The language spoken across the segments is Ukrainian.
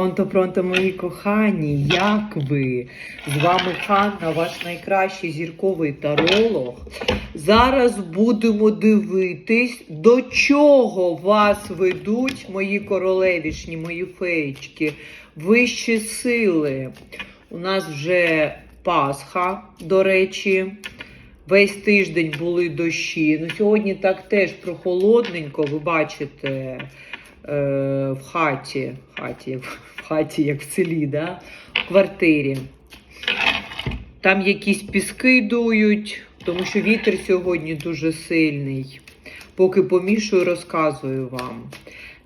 Пронто, пронто, мої кохані, як ви? З вами Ханна, ваш найкращий зірковий таролог. Зараз будемо дивитись, до чого вас ведуть мої королевішні, мої феєчки, вищі сили. У нас вже Пасха, до речі. Весь тиждень були дощі. Ну, сьогодні так теж прохолодненько, ви бачите, е, в хаті, хаті, в хаті, як в селі, да? в квартирі. Там якісь піски дують, тому що вітер сьогодні дуже сильний. Поки помішую, розказую вам.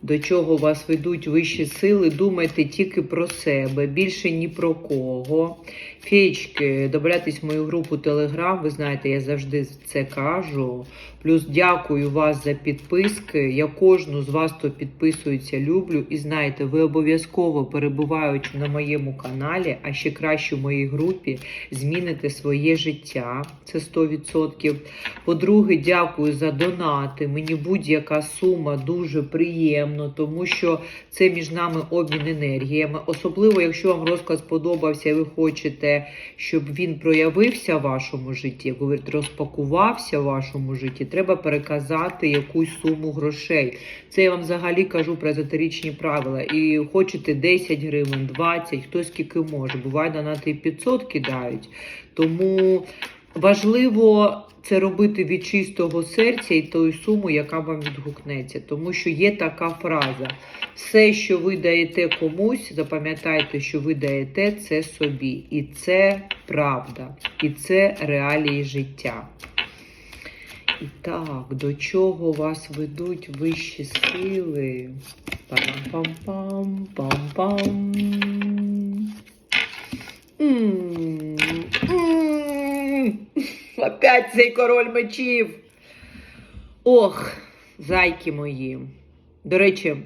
До чого вас ведуть вищі сили, думайте тільки про себе, більше ні про кого. Феєчки, добавляйтесь в мою групу Телеграм, ви знаєте, я завжди це кажу. Плюс дякую вас за підписки. Я кожну з вас, хто підписується, люблю. І знаєте, ви обов'язково перебуваючи на моєму каналі, а ще краще в моїй групі, зміните своє життя. Це 100%. По-друге, дякую за донати. Мені будь-яка сума дуже приємно, тому що це між нами обмін енергіями. Особливо, якщо вам розклад сподобався, і ви хочете, щоб він проявився в вашому житті, як говорить, розпакувався в вашому житті, треба переказати якусь суму грошей. Це я вам взагалі кажу про езотеричні правила. І хочете 10 гривень, 20, хто скільки може. Буває, донати і 500 кидають. Тому важливо це робити від чистого серця і тою суму, яка вам відгукнеться. Тому що є така фраза: все, що ви даєте комусь, запам'ятайте, що ви даєте це собі. І це правда, і це реалії життя. І так, до чого вас ведуть вищі сили? Пам-пам-пам, пам-пам. Опять цей король мечів. Ох, зайки мої. До речі,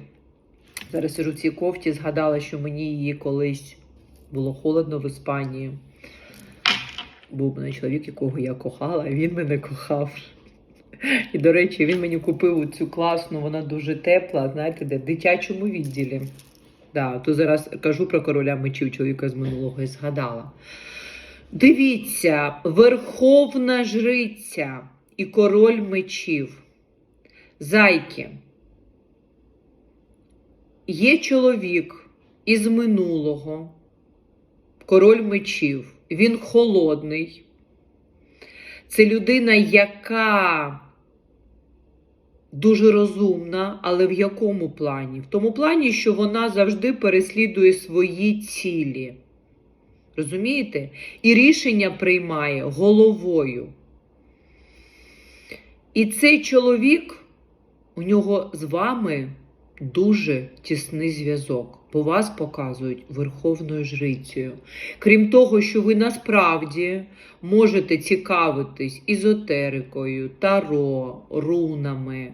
зараз сижу в цій кофті, згадала, що мені її колись було холодно в Іспанії. Був мене чоловік, якого я кохала, а він мене кохав. І, до речі, він мені купив цю класну, вона дуже тепла, знаєте, де в дитячому відділі. Да, то зараз кажу про короля мечів чоловіка з минулого і згадала. Дивіться, верховна жриця і король мечів. Зайки. Є чоловік із минулого, король мечів. Він холодний. Це людина, яка дуже розумна, але в якому плані? В тому плані, що вона завжди переслідує свої цілі. Розумієте? І рішення приймає головою. І цей чоловік, у нього з вами дуже тісний зв'язок. Бо вас показують верховною жрицею. Крім того, що ви насправді можете цікавитись ізотерикою, таро, рунами,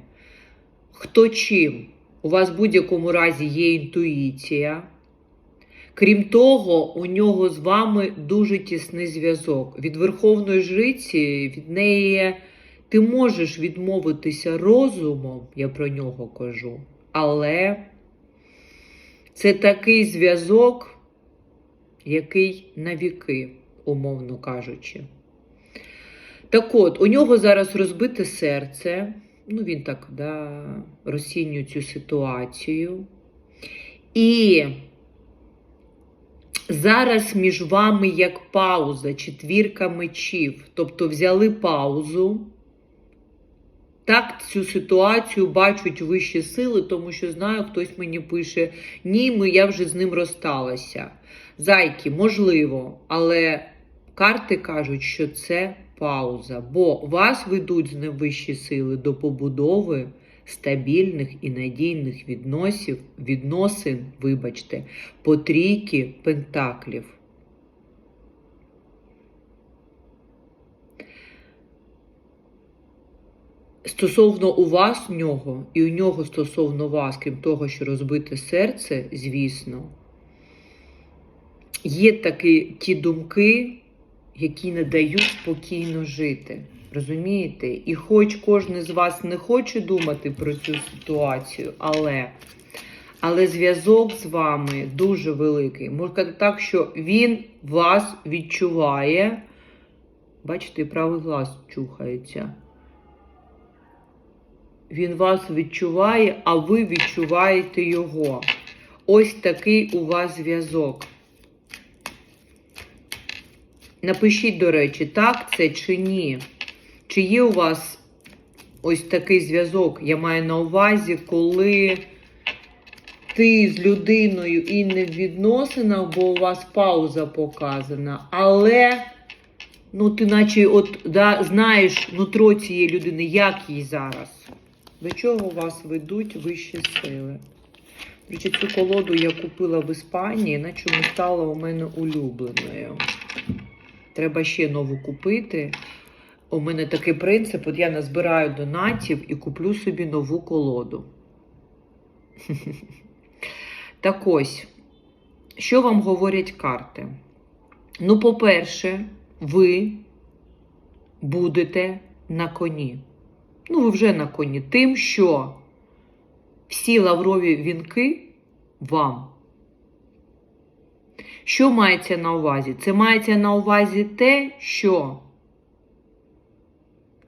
хто чим. У вас в будь-якому разі є інтуїція. Крім того, у нього з вами дуже тісний зв'язок. Від Верховної Жриці, від неї ти можеш відмовитися розумом, я про нього кажу, але це такий зв'язок, який на віки, умовно кажучи. Так от, у нього зараз розбите серце, ну він так да, розцінює цю ситуацію. І зараз між вами як пауза, четвірка мечів. Тобто взяли паузу. Так цю ситуацію бачать вищі сили, тому що знаю, хтось мені пише: ні, ми, я вже з ним розсталася. Зайки, можливо, але карти кажуть, що це пауза, бо вас ведуть з ним вищі сили до побудови стабільних і надійних відносів, відносин, вибачте, по трійки пентаклів. Стосовно у вас нього, і у нього стосовно вас, крім того, що розбите серце, звісно, є такі ті думки, які не дають спокійно жити. Розумієте? І хоч кожен з вас не хоче думати про цю ситуацію, але, Але зв'язок з вами дуже великий. Можна сказати так, що він вас відчуває. Бачите, правий глаз чухається. Він вас відчуває, а ви відчуваєте його. Ось такий у вас зв'язок. Напишіть, до речі, так це чи ні. Чи є у вас ось такий зв'язок? Я маю на увазі, коли ти з людиною і не в відносинах, бо у вас пауза показана, але ну, ти наче от, да, знаєш нутро цієї людини, як їй зараз. До чого вас ведуть вищі сили? Речі, цю колоду я купила в Іспанії, на чому стала у мене улюбленою. Треба ще нову купити. У мене такий принцип: от я назбираю донатів і куплю собі нову колоду. Так ось, що вам говорять карти? Ну, по-перше, ви будете на коні. Ну, ви вже на коні. Тим, що всі лаврові вінки вам. Що мається на увазі? Це мається на увазі те, що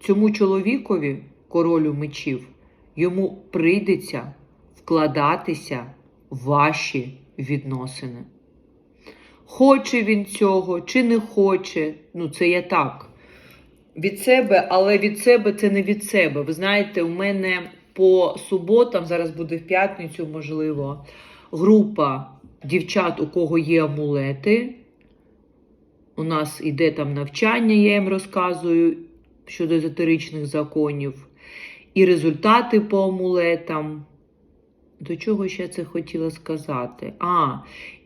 цьому чоловікові, королю мечів, йому прийдеться вкладатися в ваші відносини. Хоче він цього чи не хоче, ну це я так. Від себе, але від себе це не від себе. Ви знаєте, у мене по суботам, зараз буде в п'ятницю, можливо, група дівчат, у кого є амулети. У нас іде там навчання, я їм розказую щодо езотеричних законів. І результати по амулетам. До чого ще це хотіла сказати? А,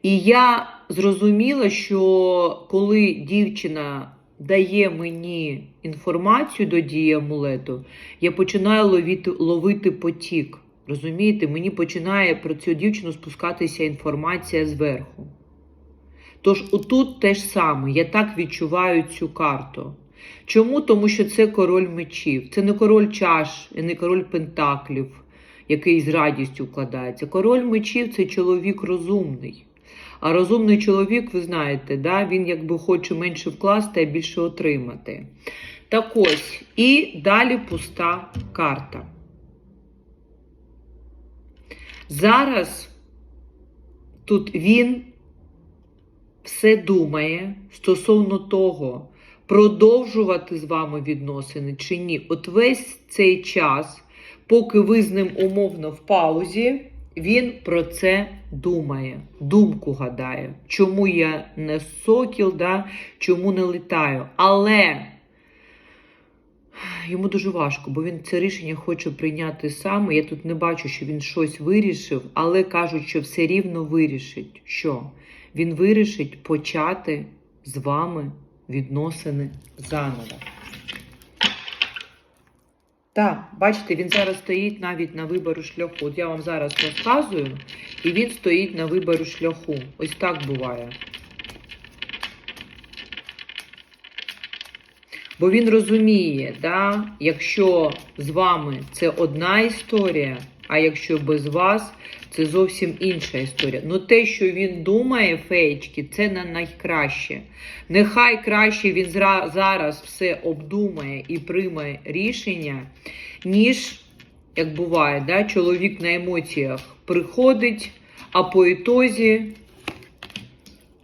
і я зрозуміла, що коли дівчина дає мені інформацію до дії амулету, я починаю ловити, ловити потік. Розумієте, мені починає про цю дівчину спускатися інформація зверху. Тож, отут те ж саме, я так відчуваю цю карту. Чому? Тому що це король мечів, це не король чаш, і не король пентаклів, який з радістю вкладається. Король мечів це чоловік розумний. А розумний чоловік, ви знаєте, да, він якби хоче менше вкласти, а більше отримати. Так ось, і далі пуста карта. Зараз тут він все думає стосовно того, продовжувати з вами відносини чи ні. От весь цей час, поки ви з ним умовно в паузі, він про це думає, думку гадає, чому я не сокіл, да? чому не літаю. Але йому дуже важко, бо він це рішення хоче прийняти сам. Я тут не бачу, що він щось вирішив, але кажуть, що все рівно вирішить. Що? Він вирішить почати з вами відносини заново. Так, бачите, він зараз стоїть навіть на вибору шляху. От я вам зараз розказую, і він стоїть на вибору шляху. Ось так буває. Бо він розуміє, да, якщо з вами це одна історія, а якщо без вас, це зовсім інша історія. Ну те, що він думає, феєчки, це на найкраще. Нехай краще він зараз все обдумає і прийме рішення, ніж, як буває, да, чоловік на емоціях приходить, а по ітозі,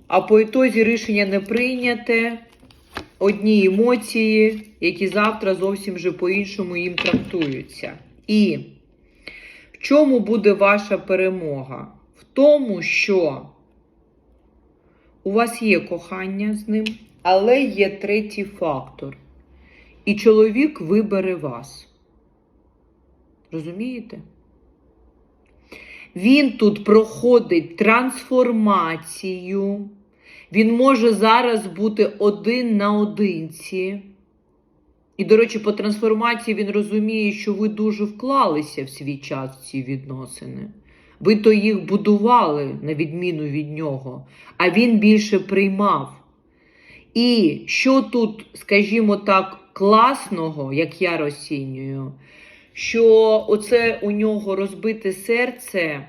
а по ітозі рішення не прийняте. Одні емоції, які завтра зовсім вже по-іншому їм трактуються. І чому буде ваша перемога? В тому, що у вас є кохання з ним, але є третій фактор. І чоловік вибере вас. Розумієте? Він тут проходить трансформацію. Він може зараз бути один на одинці. І, до речі, по трансформації він розуміє, що ви дуже вклалися в свій час в ці відносини. Ви то їх будували, на відміну від нього, а він більше приймав. І що тут, скажімо так, класного, як я розцінюю, що оце у нього розбите серце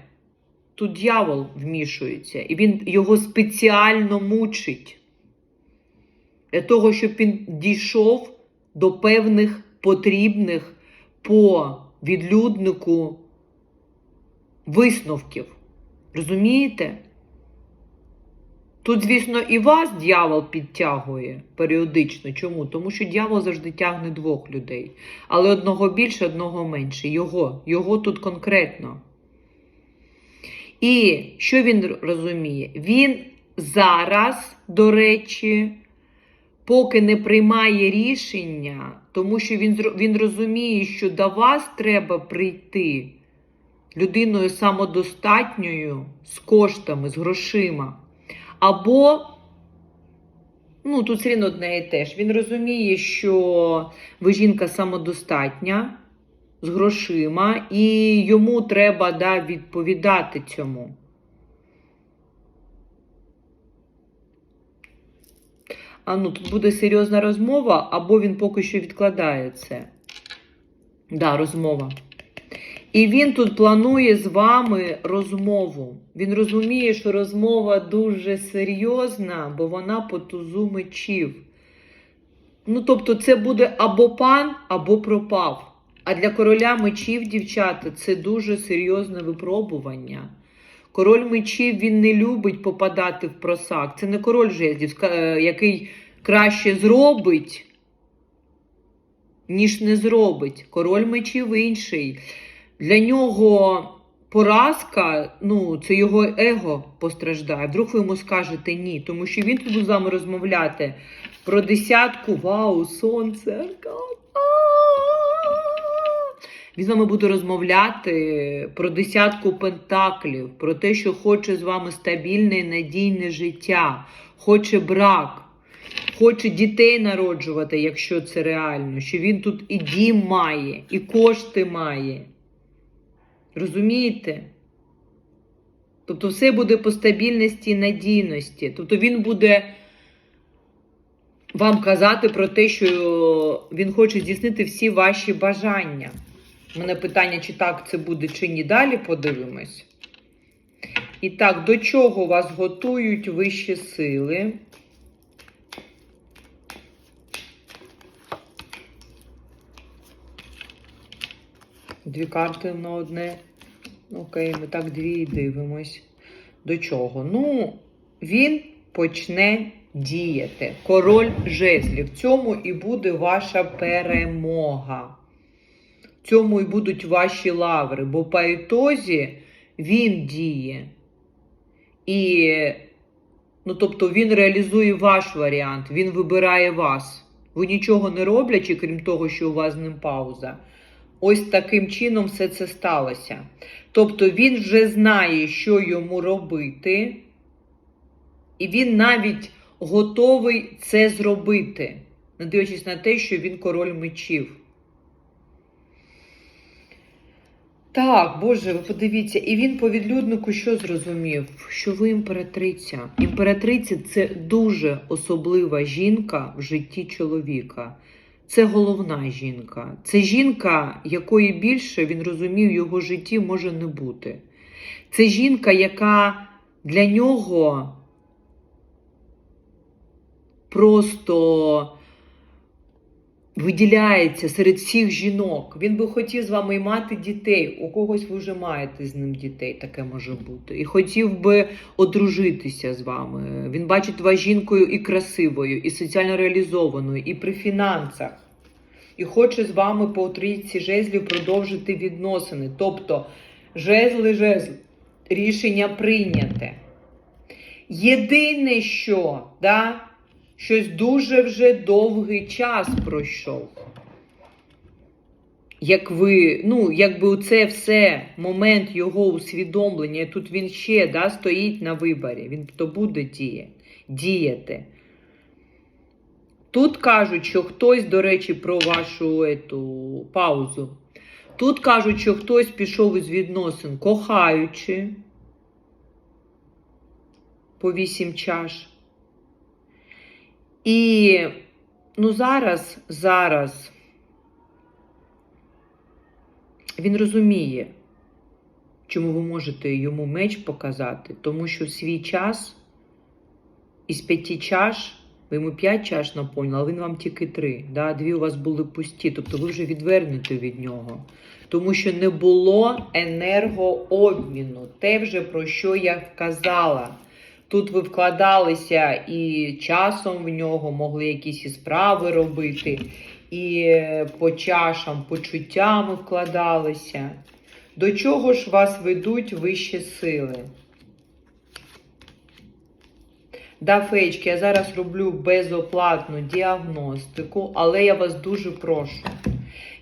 тут дьявол вмішується, і він його спеціально мучить. Для того, щоб він дійшов до певних потрібних по відлюднику висновків. Розумієте? Тут, звісно, і вас дьявол підтягує періодично. Чому? Тому що дьявол завжди тягне двох людей. Але одного більше, одного менше. Його. Його тут конкретно. І що він розуміє? Він зараз, до речі, поки не приймає рішення, тому що він, він розуміє, що до вас треба прийти людиною самодостатньою, з коштами, з грошима. Або, ну, тут рівно одне і те ж. Він розуміє, що ви жінка самодостатня з грошима, і йому треба да, відповідати цьому. А ну, тут буде серйозна розмова, або він поки що відкладає це. Да, розмова. І він тут планує з вами розмову. Він розуміє, що розмова дуже серйозна, бо вона по тузу мечів. Ну, тобто, це буде або пан, або пропав. А для короля мечів, дівчата, це дуже серйозне випробування. Король мечів він не любить попадати в просак. Це не король жезлів, е, який краще зробить, ніж не зробить. Король мечів інший. Для нього поразка, ну, це його его постраждає. Вдруг ви йому скажете ні, тому що він тут з вами розмовляти про десятку, вау, сонце. Він з вами буде розмовляти про десятку пентаклів, про те, що хоче з вами стабільне і надійне життя, хоче брак, хоче дітей народжувати, якщо це реально, що він тут і дім має, і кошти має. Розумієте? Тобто все буде по стабільності і надійності. Тобто він буде вам казати про те, що він хоче здійснити всі ваші бажання. У мене питання, чи так це буде, чи ні. Далі подивимось. І так, до чого вас готують вищі сили? Дві карти на одне. Окей, ми так дві і дивимось. До чого? Ну, він почне діяти. Король жезлів. В цьому і буде ваша перемога. Цьому і будуть ваші лаври, бо по ітозі він діє. І, ну, тобто, він реалізує ваш варіант, він вибирає вас. Ви нічого не роблячи, крім того, що у вас з ним пауза. Ось таким чином все це сталося. Тобто він вже знає, що йому робити, і він навіть готовий це зробити, не дивлячись на те, що він король мечів. Так, Боже, ви подивіться, і він по відлюднику що зрозумів? Що ви імператриця. Імператриця це дуже особлива жінка в житті чоловіка. Це головна жінка. Це жінка, якої більше він розумів його житті може не бути. Це жінка, яка для нього просто виділяється серед всіх жінок. Він би хотів з вами мати дітей. У когось ви вже маєте з ним дітей, таке може бути. І хотів би одружитися з вами. Він бачить вас жінкою і красивою, і соціально реалізованою, і при фінансах. І хоче з вами по трійці жезлів продовжити відносини. Тобто, жезли, жезли, рішення прийняте. Єдине, що, да, щось дуже вже довгий час пройшов. Як ви, ну, якби це все момент його усвідомлення, тут він ще да, стоїть на виборі, він то буде діє, діяти. Тут кажуть, що хтось, до речі, про вашу ету, паузу. Тут кажуть, що хтось пішов із відносин, кохаючи по вісім чаш. І ну зараз, зараз він розуміє, Чому ви можете йому меч показати? Тому що свій час із п'яти чаш, ви йому п'ять чаш наповнили, але він вам тільки три. Да? Дві у вас були пусті, тобто ви вже відвернете від нього. Тому що не було енергообміну. Те вже про що я вказала. Тут ви вкладалися і часом в нього могли якісь і справи робити, і е, по чашам почуттями вкладалися. До чого ж вас ведуть вищі сили? Да, феєчки, я зараз роблю безоплатну діагностику, але я вас дуже прошу.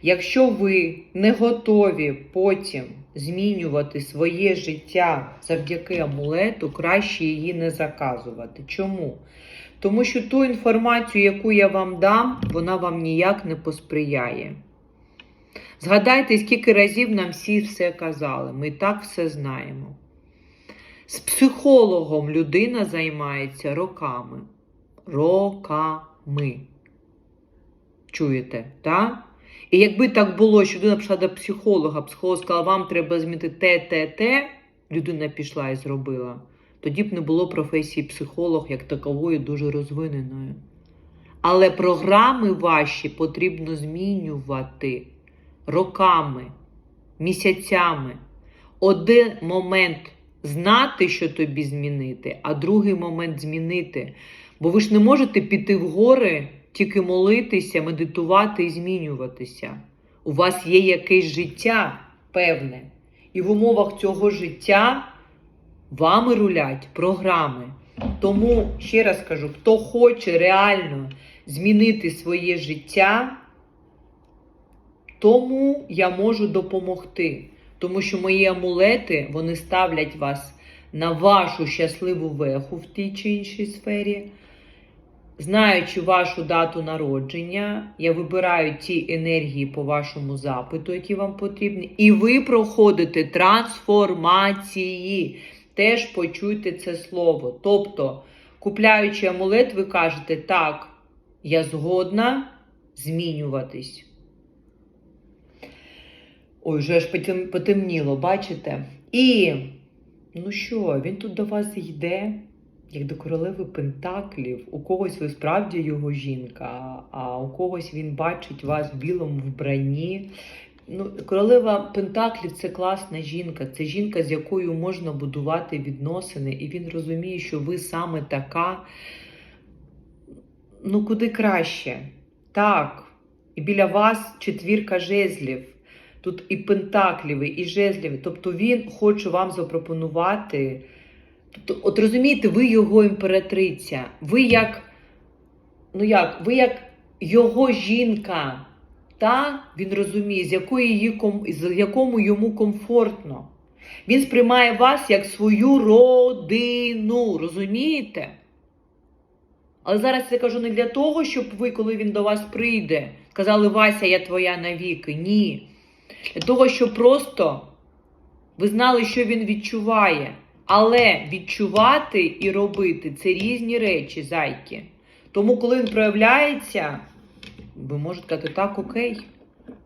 Якщо ви не готові потім змінювати своє життя завдяки амулету, краще її не заказувати. Чому? Тому що ту інформацію, яку я вам дам, вона вам ніяк не посприяє. Згадайте, скільки разів нам всі все казали. Ми так все знаємо. З психологом людина займається роками. Роками. Чуєте, так? І якби так було, що людина пішла до психолога, психолог сказав, вам треба змінити те, те, те, людина пішла і зробила, тоді б не було професії психолог як такової дуже розвиненою. Але програми ваші потрібно змінювати роками, місяцями. Один момент знати, що тобі змінити, а другий момент змінити. Бо ви ж не можете піти в гори, тільки молитися, медитувати і змінюватися. У вас є якесь життя певне. І в умовах цього життя вами рулять програми. Тому ще раз кажу, хто хоче реально змінити своє життя, тому я можу допомогти. Тому що мої амулети вони ставлять вас на вашу щасливу веху в тій чи іншій сфері. Знаючи вашу дату народження, я вибираю ті енергії по вашому запиту, які вам потрібні, і ви проходите трансформації. Теж почуйте це слово. Тобто, купляючи амулет, ви кажете, так, я згодна змінюватись. Ой, вже аж потемніло, бачите? І, ну що, він тут до вас йде, як до королеви Пентаклів. У когось ви справді його жінка, а у когось він бачить вас в білому вбранні. Ну, королева Пентаклів це класна жінка, це жінка, з якою можна будувати відносини, і він розуміє, що ви саме така. Ну, куди краще? Так. І біля вас четвірка жезлів. Тут і пентаклівий, і жезлівий. Тобто він хоче вам запропонувати. Тобто, от розумієте, ви його імператриця. Ви як, ну як, ви як його жінка. Та він розуміє, з якої її з якому йому комфортно. Він сприймає вас як свою родину. Розумієте? Але зараз я кажу не для того, щоб ви, коли він до вас прийде, сказали, Вася, я твоя навіки. Ні. Для того, щоб просто ви знали, що він відчуває. Але відчувати і робити це різні речі, зайки. Тому, коли він проявляється, ви можете сказати, так, окей,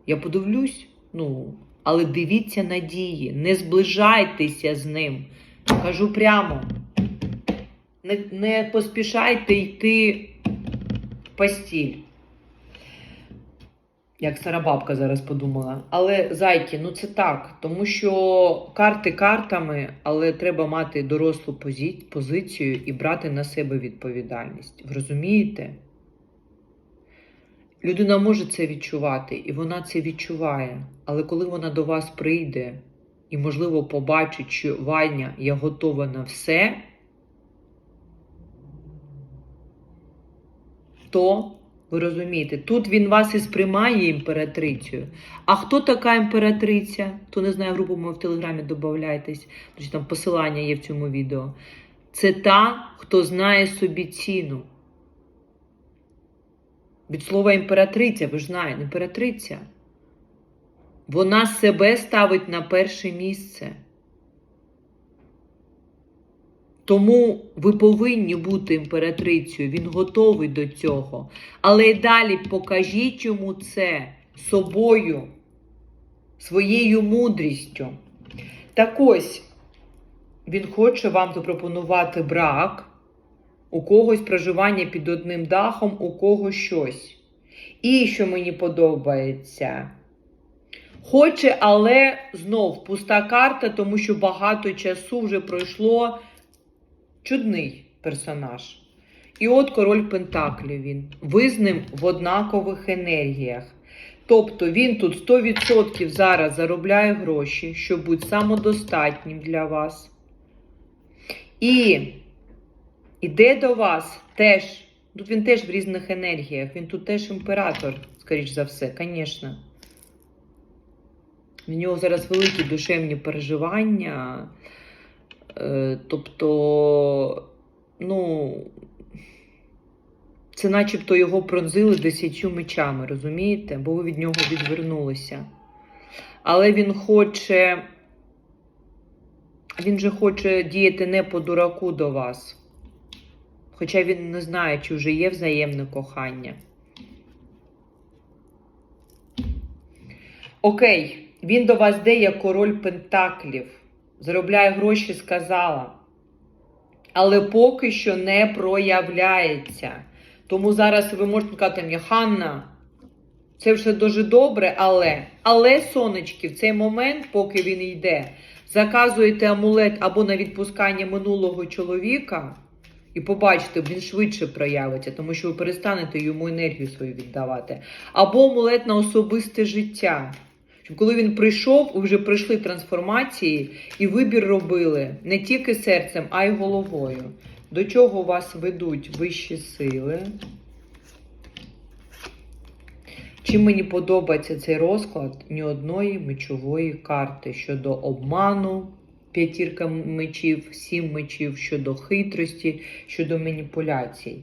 я подивлюсь. Ну, але дивіться на дії, не зближайтеся з ним. Кажу прямо. Не, не поспішайте йти в постіль. Як стара бабка зараз подумала. Але зайки, ну це так. Тому що карти картами, але треба мати дорослу позі- позицію і брати на себе відповідальність. Ви розумієте? Людина може це відчувати, і вона це відчуває. Але коли вона до вас прийде і, можливо, побачить, що Ваня, я готова на все, то ви розумієте, тут він вас і сприймає імператрицею. А хто така імператриця? Хто не знає, групу ми в телеграмі додавайтесь, там посилання є в цьому відео. Це та, хто знає собі ціну. Від слова імператриця, ви ж знаєте, імператриця. Вона себе ставить на перше місце. Тому ви повинні бути імператрицею, він готовий до цього. Але й далі покажіть йому це собою, своєю мудрістю. Так ось, він хоче вам запропонувати брак, у когось проживання під одним дахом, у когось щось. І що мені подобається. Хоче, але знов пуста карта, тому що багато часу вже пройшло чудний персонаж. І от король Пентаклів він. З ним в однакових енергіях. Тобто він тут 100% зараз заробляє гроші, щоб бути самодостатнім для вас. І іде до вас теж, тут він теж в різних енергіях, він тут теж імператор, скоріш за все, звісно. В нього зараз великі душевні переживання. Е, тобто, ну, це начебто його пронзили десятью мечами, розумієте? Бо ви від нього відвернулися. Але він хоче. Він же хоче діяти не по дураку до вас. Хоча він не знає, чи вже є взаємне кохання. Окей, він до вас йде як король Пентаклів. Заробляє гроші, сказала. Але поки що не проявляється. Тому зараз ви можете сказати мені, Ханна, це все дуже добре, але. Але, сонечки, в цей момент, поки він йде, заказуєте амулет або на відпускання минулого чоловіка, і побачите, він швидше проявиться, тому що ви перестанете йому енергію свою віддавати. Або амулет на особисте життя. Коли він прийшов, вже пройшли трансформації і вибір робили не тільки серцем, а й головою. До чого вас ведуть вищі сили? Чим мені подобається цей розклад ні одної мечової карти щодо обману, п'ятірка мечів, сім мечів щодо хитрості, щодо маніпуляцій.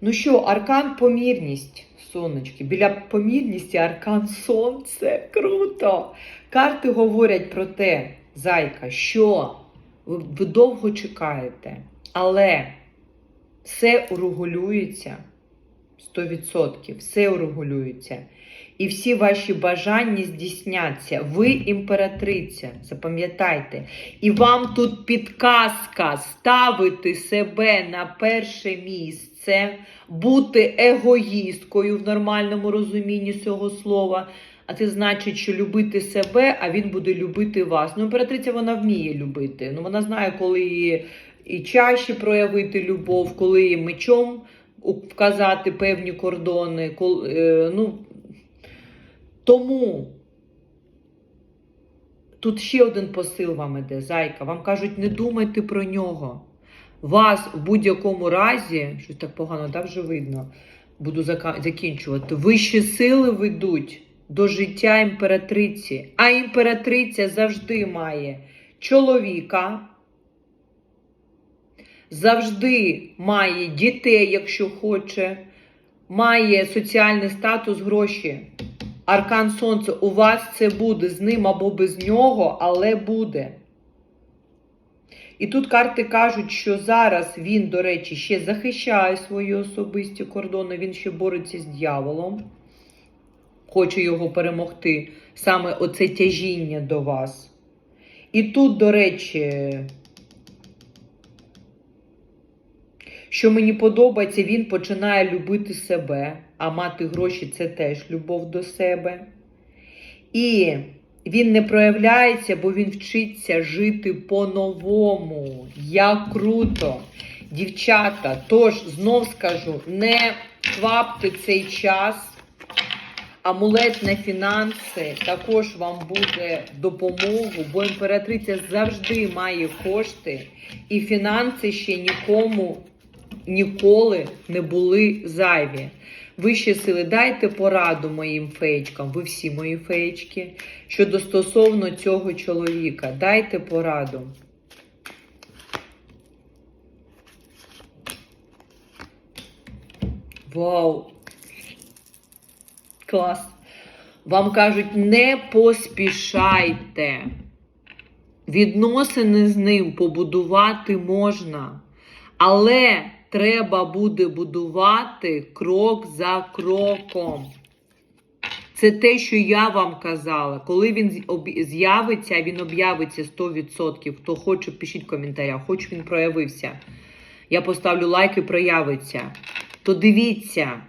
Ну що, аркан помірність, сонечки. Біля помірності аркан сонце. Круто! Карти говорять про те, зайка, що ви, довго чекаєте, але все урегулюється 100%, все урегулюється. І всі ваші бажання здійсняться. Ви імператриця, запам'ятайте. І вам тут підказка ставити себе на перше місце, бути егоїсткою в нормальному розумінні цього слова. А це значить, що любити себе, а він буде любити вас. Ну, імператриця вона вміє любити. Ну, вона знає, коли і чаще проявити любов, коли її мечом вказати певні кордони. Е, ну, тому тут ще один посил вам іде, зайка. Вам кажуть, не думайте про нього. Вас в будь-якому разі, щось так погано, да, вже видно, буду закінчувати. Вищі сили ведуть до життя імператриці. А імператриця завжди має чоловіка, завжди має дітей, якщо хоче, має соціальний статус, гроші. Аркан Сонця, у вас це буде з ним або без нього, але буде. І тут карти кажуть, що зараз він, до речі, ще захищає свої особисті кордони, він ще бореться з дьяволом, хоче його перемогти, саме оце тяжіння до вас. І тут, до речі, що мені подобається, він починає любити себе, а мати гроші це теж любов до себе. І він не проявляється, бо він вчиться жити по-новому. Як круто! Дівчата, тож знов скажу, не квапте цей час. Амулет на фінанси також вам буде допомогу, бо імператриця завжди має кошти, і фінанси ще нікому ніколи не були зайві. Вищі сили, дайте пораду моїм феєчкам, ви всі мої феєчки, щодо стосовно цього чоловіка. Дайте пораду. Вау! Клас! Вам кажуть, не поспішайте. Відносини з ним побудувати можна, але треба буде будувати крок за кроком. Це те, що я вам казала. Коли він з'явиться, він об'явиться 100%. Хто хоче, пишіть в коментарях. Хоч він проявився. Я поставлю лайк і проявиться. То дивіться,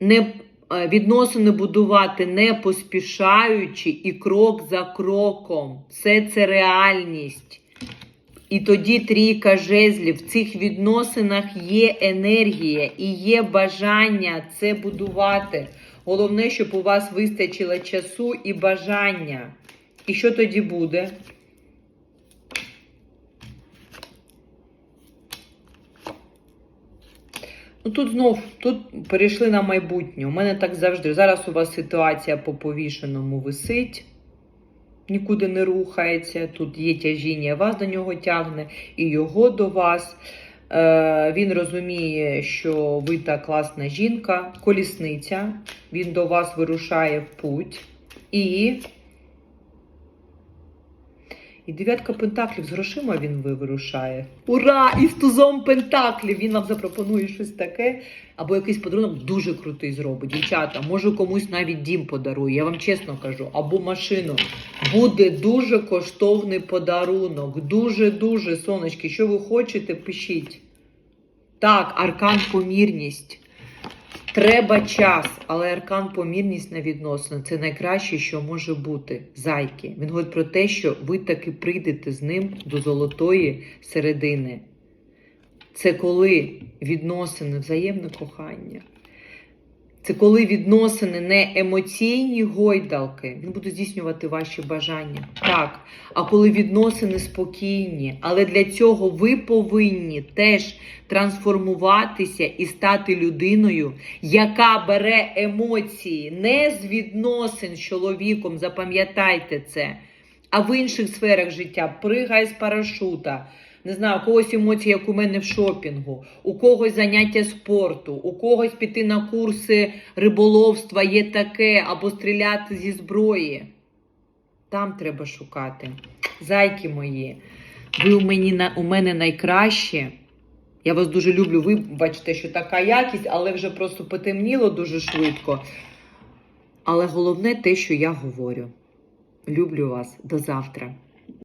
не, е, відносини будувати не поспішаючи і крок за кроком. Все це реальність. І тоді трійка жезлів. В цих відносинах є енергія і є бажання це будувати. Головне, щоб у вас вистачило часу і бажання. І що тоді буде? Ну тут знов, тут перейшли на майбутнє. У мене так завжди. Зараз у вас ситуація по повішеному висить, нікуди не рухається. Тут є тяжіння, вас до нього тягне, і його до вас. Е, він розуміє, що ви та класна жінка, колісниця. Він до вас вирушає в путь. І. І дев'ятка пентаклів з грошима він вирушає. Ура! І з тузом пентаклів він вам запропонує щось таке. Або якийсь подарунок дуже крутий зробить. Дівчата, може комусь навіть дім подарує. Я вам чесно кажу, або машину. Буде дуже коштовний подарунок. Дуже-дуже, сонечки. Що ви хочете, пишіть. Так, аркан помірність. Треба час, але аркан помірність на відносини це найкраще, що може бути. Зайки. Він говорить про те, що ви таки прийдете з ним до золотої середини. Це коли відносини, взаємне кохання. Це коли відносини не емоційні гойдалки, він буде здійснювати ваші бажання. Так. А коли відносини спокійні, але для цього ви повинні теж трансформуватися і стати людиною, яка бере емоції не з відносин з чоловіком, запам'ятайте це, а в інших сферах життя пригай з парашута. Не знаю, у когось емоції, як у мене в шопінгу, у когось заняття спорту, у когось піти на курси риболовства є таке, або стріляти зі зброї. Там треба шукати. Зайки мої, ви у, мені, у мене найкраще. Я вас дуже люблю. Ви бачите, що така якість, але вже просто потемніло дуже швидко. Але головне те, що я говорю. Люблю вас. До завтра.